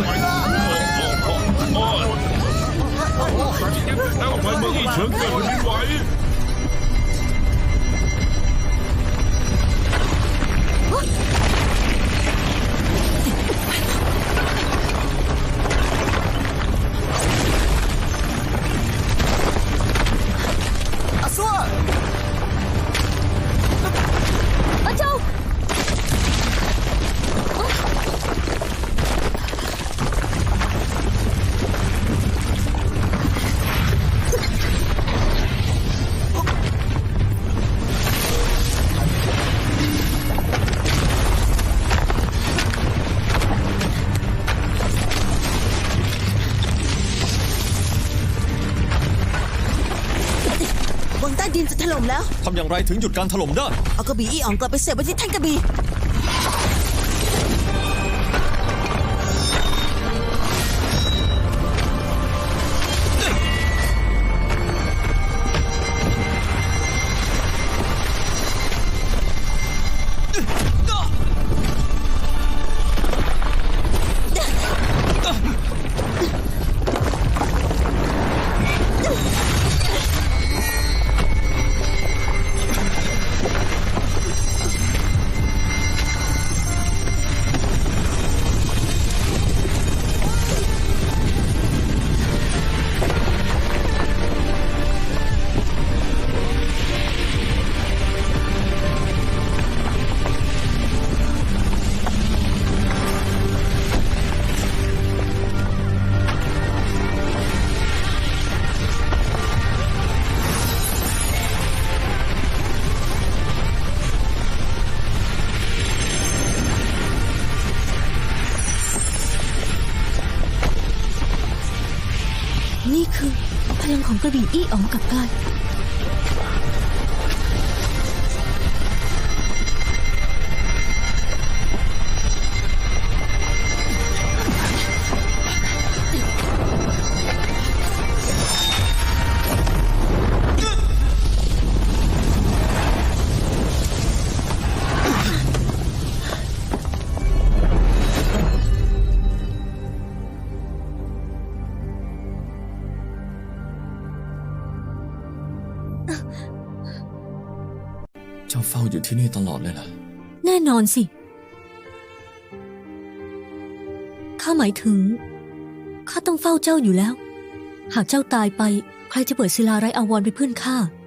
我的心在小鹿乱撞从来不知疲倦 ดินจะถล่มแล้ว ทำอย่างไรถึงหยุดการถล่มได้ เอากระบี่อี้อ่องกลับไปเสียบไว้ที่แท่นกระบี่ พลังขอ เจ้าเฝ้าอยู่ที่นี่ตลอดเลยล่ะ แน่นอนสิ ข้าหมายถึง ข้าต้องเฝ้าเจ้าอยู่แล้ว หากเจ้าตายไป ใครจะเปิดศิลาไรอาวรณ์เป็นเพื่อนข้าอา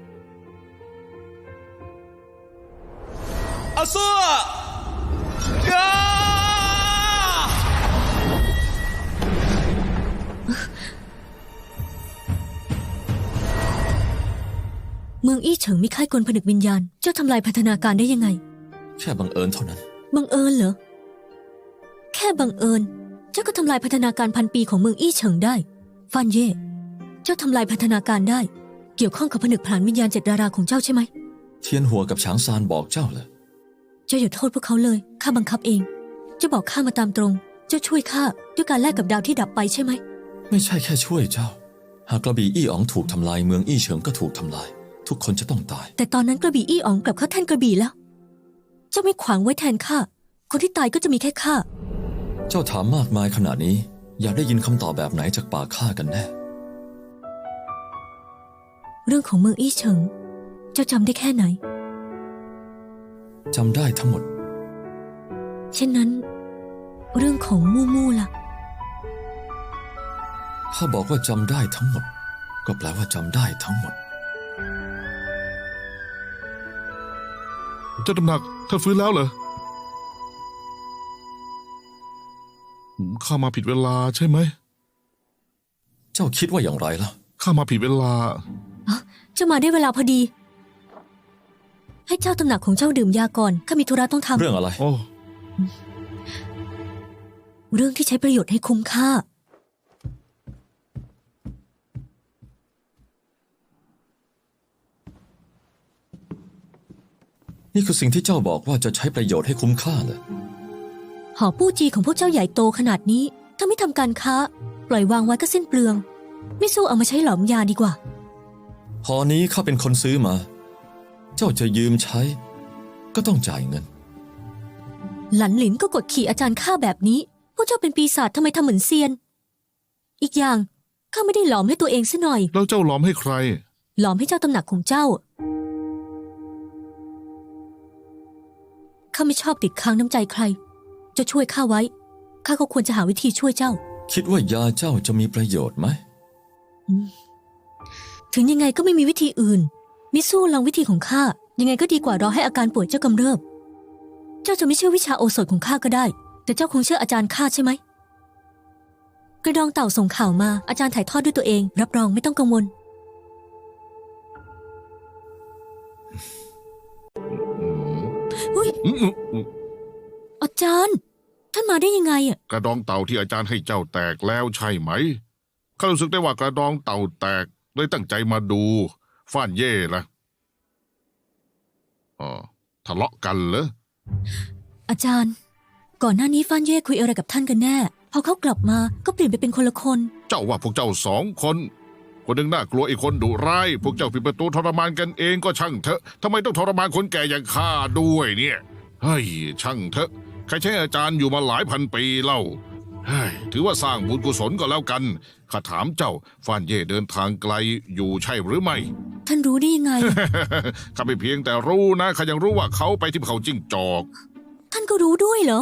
เมืองอี้เฉิงมีค่ายกลผนึกวิญญาณ เจ้าทำลายพัฒนาการได้ยังไง แค่บังเอิญเท่านั้น บังเอิญเหรอ แค่บังเอิญ เจ้าก็ทำลายพัฒนาการพันปีของเมืองอี้เฉิงได้ ฟานเย่ เจ้าทำลายพัฒนาการได้ เกี่ยวข้องกับผนึกผลานวิญญาณเจ็ดดาราของเจ้าใช่ไหม เทียนหัวกับฉางซานบอกเจ้าเลยเจ้าอย่าโทษพวกเขาเลย ข้าบังคับเอง เจ้าบอกข้ามาตามตรง เจ้าช่วยข้าด้วยการแลกกับดาวที่ดับไปใช่ไหม ไม่ใช่แค่ช่วยเจ้า หากกระบี่อี้อ๋องถูกทำลายเมืองอี้เฉิงก็ถูกทำลาย ทุกคนจะต้องตาย แต่ตอนนั้นกระบี่อี้อ๋องกลับเข้าแท่นกระบี่แล้ว เจ้าไม่ขวางไว้แทนข้า คนที่ตายก็จะมีแค่ข้า เจ้าถามมากมายขนาดนี้ อยากได้ยินคำตอบแบบไหนจากปากข้ากันแน่ เรื่องของเมืองอี้เฉิง เจ้าจำได้แค่ไหน จำได้ทั้งหมด เช่นนั้น เรื่องของมู่มู่ล่ะถ้าบอกว่าจำได้ทั้งหมด ก็แปลว่าจำได้ทั้งหมด เจ้าตำหนักท่านฟื้นแล้วเหรออืมข้ามาผิดเวลาใช่ไหม เจ้าคิดว่าอย่างไรล่ะ ข้ามาผิดเวลา เจ้ามาได้เวลาพอดี ให้เจ้าตำหนักของเจ้าดื่มยาก่อน ข้ามีธุระต้องทำ เรื่องอะไร โอ้ เรื่องที่ใช้ประโยชน์ให้คุ้มค่า นี่คือสิ่งที่เจ้าบอกว่าจะใช้ประโยชน์ให้คุ้มค่าเลยหอปู้จีของพวกเจ้าใหญ่โตขนาดนี้ ถ้าไม่ทำการค้า ปล่อยวางไว้ก็สิ้นเปลือง ไม่สู้เอามาใช้หลอมยาดีกว่า หอนี้ข้าเป็นคนซื้อมา เจ้าจะยืมใช้ ก็ต้องจ่ายเงิน หลันหลินก็กดขี่อาจารย์ข้าแบบนี้ พวกเจ้าเป็นปีศาจทำไมทำเหมือนเซียน อีกอย่างข้าไม่ได้หลอมให้ตัวเองซะหน่อย แล้วเจ้าล้อมให้ใคร หลอมให้เจ้าตำหนักของเจ้า ข้าไม่ชอบติดค้างน้ำใจใคร จะช่วยข้าไว้ ข้าก็ควรจะหาวิธีช่วยเจ้า คิดว่ายาเจ้าจะมีประโยชน์ไหม ถึงยังไงก็ไม่มีวิธีอื่น มิสู้ลองวิธีของข้า ยังไงก็ดีกว่ารอให้อาการป่วยเจ้ากำเริบ เจ้าจะไม่เชื่อวิชาโอสถของข้าก็ได้ แต่เจ้าคงเชื่ออาจารย์ข้าใช่ไหม กระดองเต่าส่งข่าวมา อาจารย์ถ่ายทอดด้วยตัวเอง รับรองไม่ต้องกังวล จารย์ ท่านมาได้ยังไงอะ กระดองเต่าที่อาจารย์ให้เจ้าแตกแล้วใช่ไหมข้ารู้สึกได้ว่ากระดองเต่าแตกเลยตั้งใจมาดูฟ้านเย่ละทะเลาะกันเหรอ อาจารย์ ก่อนหน้านี้ฟ้านเย่คุยอะไรกับท่านกันแน่ พอเขากลับมาก็เปลี่ยนไปเป็นคนละคน เจ้าว่าพวกเจ้าสองคน คนหนึ่งน่ากลัวอีกคนดุร้าย พวกเจ้าปิดประตูทรมานกันเองก็ช่างเถอะทำไมต้องทรมานคนแก่อย่างข้าด้วยเนี่ย เฮ้ยช่างเถอะ ใครใช้อาจารย์อยู่มาหลายพันปีเล่าเฮ้ยถือว่าสร้างบุญกุศลก็แล้วกันข้าถามเจ้าฟานเย่เดินทางไกลอยู่ใช่หรือไม่ ท่านรู้ได้ยังไง ข้าไม่เพียงแต่รู้นะข้ายังรู้ว่าเขาไปที่เขาจิ้งจอก ท่านก็รู้ด้วยเหรอ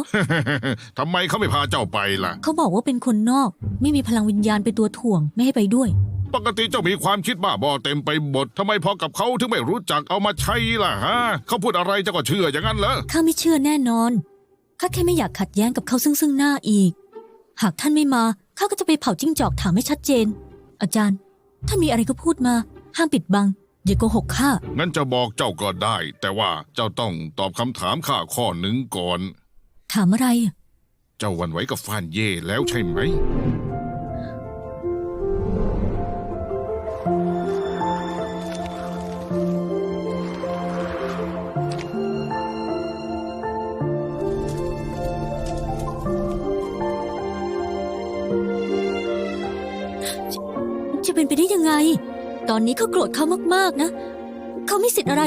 ทำไมเขาไม่พาเจ้าไปล่ะ เขาบอกว่าเป็นคนนอก ไม่มีพลังวิญญาณเป็นตัวถ่วงไม่ให้ไปด้วย ปกติเจ้ามีความคิดบ้าบอเต็มไปหมดทำไมพอกับเขาถึงไม่รู้จักเอามาใช้ล่ะฮะ เขาพูดอะไรเจ้าก็เชื่ออย่างนั้นเหรอ ข้าไม่เชื่อแน่นอน ข้าแค่ไม่อยากขัดแย้งกับเขาซึ่งซึ่งหน้าอีก หากท่านไม่มาข้าก็จะไปเผาจิ้งจอกถามให้ชัดเจน อาจารย์ ท่านมีอะไรก็พูดมา ห้ามปิดบังอย่าโกหกข้างั้นจะบอกเจ้าก็ได้ แต่ว่าเจ้าต้องตอบคำถามข้าข้อหนึ่งก่อน ถามอะไรอะเจ้าหวันไหวกับฟานเย่แล้วใช่ไหม จะเป็นไปได้ยังไง ตอนนี้เขาโกรธเขามากๆนะ เขาไม่สิทธิ์อะไร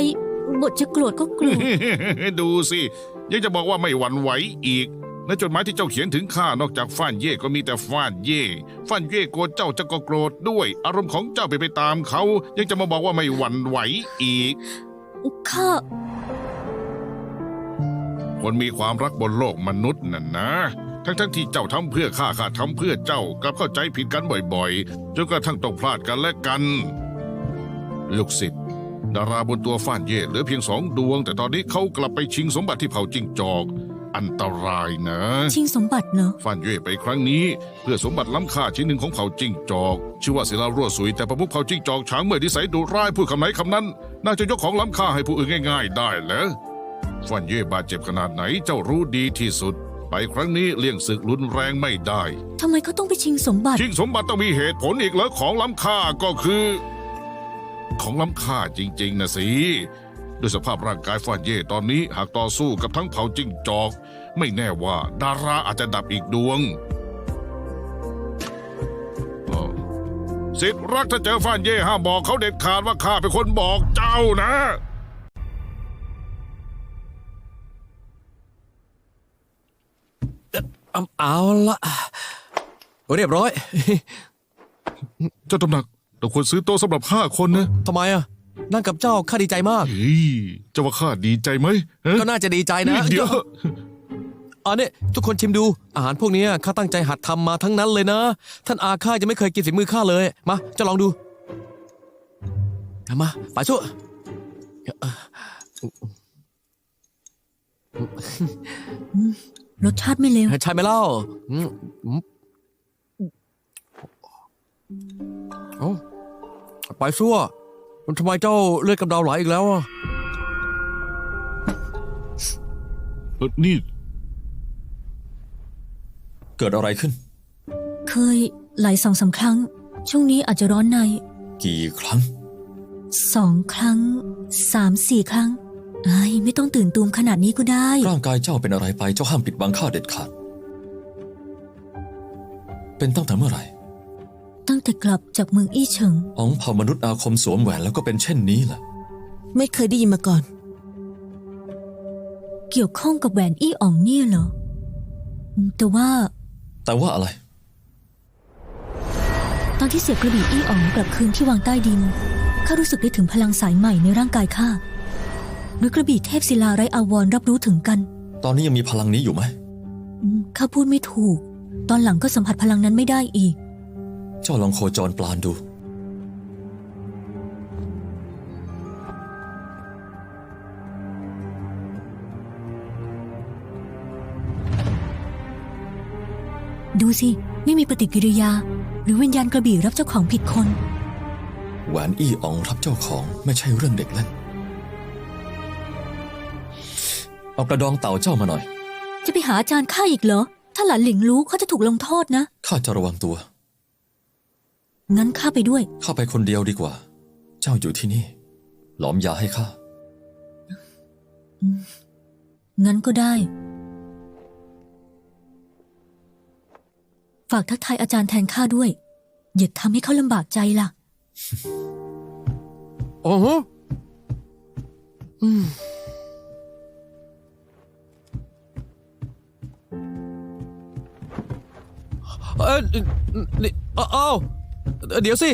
บทจะโกรธก็โกรธ ดูสิ ยังจะบอกว่าไม่หวั่นไหวอีก ในจดหมายที่เจ้าเขียนถึงข้านอกจากฟ้านเย่ก็มีแต่ฟ้านเย่ฟ้านเย่โกรธเจ้าจะก็โกรธด้วย อารมณ์ของเจ้าไปนไปตามเขา ยังจะมาบอกว่าไม่หวั่นไหวอีก ข้า คนมีความรักบนโลกมนุษย์น่ะนะ ทั้งทั้งๆที่เจ้าทำเพื่อข้าข้าทำเพื่อเจ้ากลับเข้าใจผิดกันบ่อยๆจนกระทั่งต้องพลาดกันและกัน ลูกศิษย์ดาราบนตัวฟ้านเย่เหลือเพียงสองดวง แต่ตอนนี้เขากลับไปชิงสมบัติที่เผาจิ้งจอก อันตรายนะชิงสมบัติเหรอฟ้านเย่ไปครั้งนี้ เพื่อสมบัติล้ำค่าชิ้นหนึ่งของเผ่าจิ้งจอก ชื่อว่าศิลารั่วสุยแต่ประมุขเผ่าจิ้งจอกช้างเมื่อนิสัยดุร้ายพูดคำไหนคำนั้น น่าจะยกของล้ำค่าให้ผู้อื่นง่าย ๆ ได้เหรอฟ้านเย่บาดเจ็บขนาดไหนเจ้ารู้ดีที่สุดไป ครั้งนี้เลี่ยงศึกรุนแรงไม่ได้ ทำไมเขาต้องไปชิงสมบัติ ชิงสมบัติต้องมีเหตุผลอีกแล้วของล้ำค่าก็คือ ของล้ำค่าจริง ๆนะสิด้วยสภาพร่างกายฟ้านเย่ตอนนี้หากต่อสู้กับทั้งเผ่าจิ้งจอก ไม่แน่ว่าดาราอาจจะดับอีกดวงอ้าวสิทธิ์รักถ้าเจอฟ้านเย่ห้ามบอกเขาเด็ดขาดว่าข้าเป็นคนบอกเจ้านะ เอาเอาละเรียบร้อย เจ้าตำหนักเราควรซื้อโต๊ะสำหรับห้าคนนะทำไมอะ นั่งกับเจ้าข้าดีใจมาก เฮ้ยเจ้าว่าข้าดีใจไหมฮะก็น่าจะดีใจนะเดี๋ยวอันนี้ทุกคนชิมดูอาหารพวกเนี้ยข้าตั้งใจหัดทำมาทั้งนั้นเลยนะ ท่านอาข้าจะไม่เคยกินฝีมือข้าเลย มาจะลองดูเอามาไปชั่ว รสชาติไม่เลวใช่ไหมเล่าอืมอืมเอ้าไปชั่วทำไมเจ้าเลือดกำเดาไหลอีกแล้วอะเออนี่เกิดอะไรขึ้น เคยหลายสองสามครั้ง ช่วงนี้อาจจะร้อนในกี่ครั้ง สองครั้งสามสี่ครั้ง ไอ้ยไม่ต้องตื่นตูมขนาดนี้ก็ได้ ร่างกายเจ้าเป็นอะไรไปเจ้าห้ามปิดบังข้าเด็ดขาด เป็นตั้งแต่เมื่อไหร่ตั้งแต่กลับจากเมืองอี้เฉิง อ๋องเผ่ามนุษย์อาคมสวมแหวนแล้วก็เป็นเช่นนี้แหละไม่เคยได้ยินมาก่อน เกี่ยวข้องกับแหวนอี้อ่องเนี่ยเหรออืมแต่ว่าแต่ว่าอะไร ตอนที่เสียกระบี่อี้อ่องกลับคืนที่วางใต้ดินข้ารู้สึกได้ถึงพลังสายใหม่ในร่างกายข้า หรือกระบี่เทพศิลาไร้อาวรณ์รับรู้ถึงกัน ตอนนี้ยังมีพลังนี้อยู่ไหมอืมข้าพูดไม่ถูก ตอนหลังก็สัมผัสพลังนั้นไม่ได้อีก เจ้าลองโคจรปลานดู ดูสิ ไม่มีปฏิกิริยา หรือวิญญาณกระบี่รับเจ้าของผิดคน แหวนอี้อ๋องรับเจ้าของไม่ใช่เรื่องเด็กเล่น เอากระดองเต่าเจ้ามาหน่อย จะไปหาอาจารย์ข้าอีกเหรอ ถ้าหลานหลิงรู้เขาจะถูกลงโทษนะ ข้าจะระวังตัว งั้นข้าไปด้วย ข้าไปคนเดียวดีกว่า เจ้าอยู่ที่นี่ หลอมยาให้ข้า งั้นก็ได้ ฝากทักทายอาจารย์แทนข้าด้วย อย่าทำให้เขาลำบากใจล่ะ อ๋ออืม เออเดี๋ยวสิ